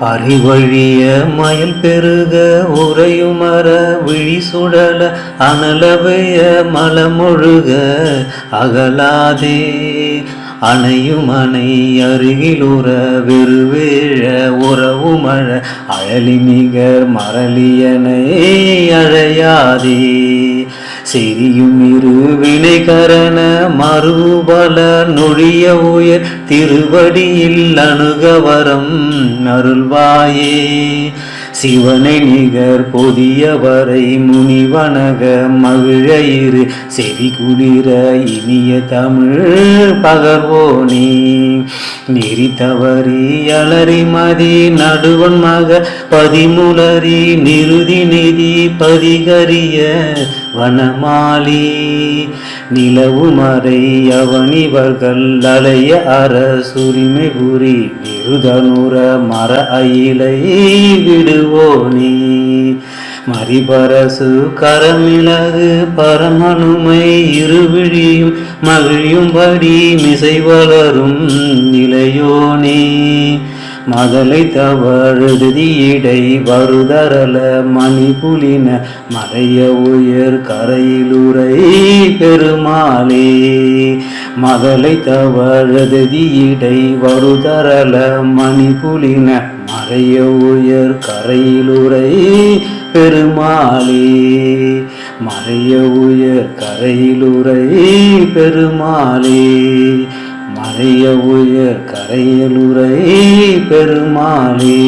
அறிவழிய மயில் பெருக உரையுமர விழி சுடல அனலவைய மலமொழுக அகலாதே. அணையும் அணை அருகிலுற வெறுவேழ உறவுமழ அழலி நிகர் மரளியனை அழையாதே. செரியும் இரு வினைகரண மறுபல நொழிய உயர் திருவடியில் அணுகவரம் அருள்வாயே. சிவனை நிகர் பொதியவரை முனிவனக மகிழையிரு. செவி குளிர இனிய தமிழ் பகர்வோனே. நெறி தவறி அலறி மதி நடுவன் மக பதிமுலரி நிறுதி நிதி பதிகரிய வனமாலி நிலவு மறை அவனிவர்கள் அலைய அரசுரிமை புரி விருதனுர மர அயிலை விடுவோனே. மரிபரசு கரமிளகு பரமனுமை இருவிழியும் மகிழியும்படி மிசை வளரும் நிலையோனே. மதலை இடை வருதரல மணிபுலின மறைய உயர் கரையிலுரை பெருமாளே. மதலை இடை வருதரல மணிபுலின மறைய உயர் கரையிலுரை பெருமாளே. மறைய உயர் கரையிலுரை பெருமாளே. அறைய உயர் கரையலுரை பெருமாளே.